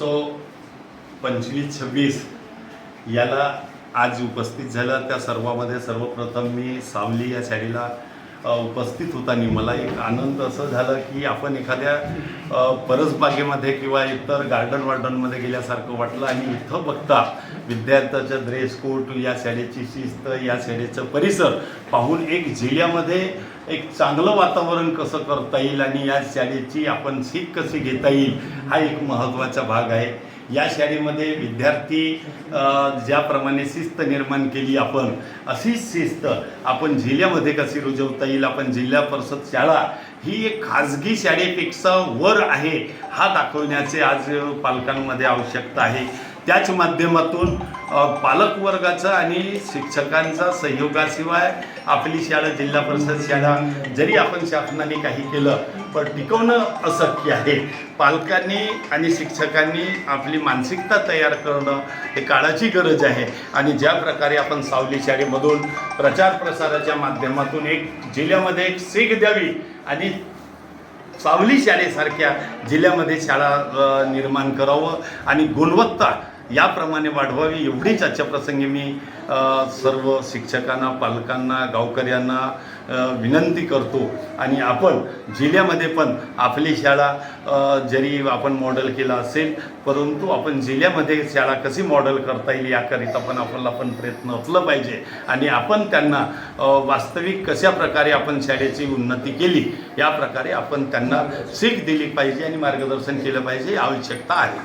So पंचवीस छव्वीस याला आज उपस्थित झालं. त्या सर्वामध्ये सर्वप्रथम मी सावली या शाळेला उपस्थित होताना मला एक आनंद असं झालं की आपण एखाद्या परसबागेमध्ये किंवा इतर गार्डन वार्डनमध्ये गेल्यासारखं वाटलं आणि इथं बघता विद्यार्थ्याचा ड्रेस कोट या शाळेची शिस्त या शाळेचं परिसर पाहून एक जिल्ह्यामध्ये एक चांगलं वातावरण कसं करता येईल आणि या शाळेची आपण सीख कशी घेता येईल हा एक महत्त्वाचा भाग आहे. या शाळेमध्ये विद्यार्थी ज्याप्रमाणे शिस्त निर्माण केली आपण अशीच शिस्त आपण जिल्ह्यामध्ये कशी रुजवता येईल? आपण जिल्हा परिषद शाळा ही एक खाजगी शाळेपेक्षा वर आहे हा दाखवण्याचे आज पालकांमध्ये आवश्यकता आहे. त्याच माध्यमातून पालक पालकवर्गाचा आणि शिक्षकांचा सहयोगाशिवाय आपली शाळा जिल्हा परिषद शाळा जरी आपण शासनाने काही केलं पण टिकवणं अशक्य आहे. पालकांनी आणि शिक्षकांनी आपली मानसिकता तयार करणं हे काळाची गरज आहे. आणि ज्या प्रकारे आपण सावली शाळेमधून प्रचार प्रसाराच्या माध्यमातून एक जिल्ह्यामध्ये एक सीख द्यावी आणि सावली शाळेसारख्या जिल्ह्यामध्ये शाळा निर्माण करावं आणि गुणवत्ता याप्रमाणे वाढवावी एवढीच आजच्या प्रसंगी मी सर्व शिक्षकांना पालकांना गावकऱ्यांना विनंती करतो. आणि आपण जिल्ह्यामध्ये पण आपली शाळा जरी आपण मॉडेल केला असेल परंतु आपण जिल्ह्यामध्ये शाळा कशी मॉडेल करता येईल याकरिता पण आपल्याला पण प्रयत्न असलं पाहिजे. आणि आपण त्यांना वास्तविक कशा प्रकारे आपण शाळेची उन्नती केली या प्रकारे आपण त्यांना सीख दिली पाहिजे आणि मार्गदर्शन केलं पाहिजे ही आवश्यकता आहे.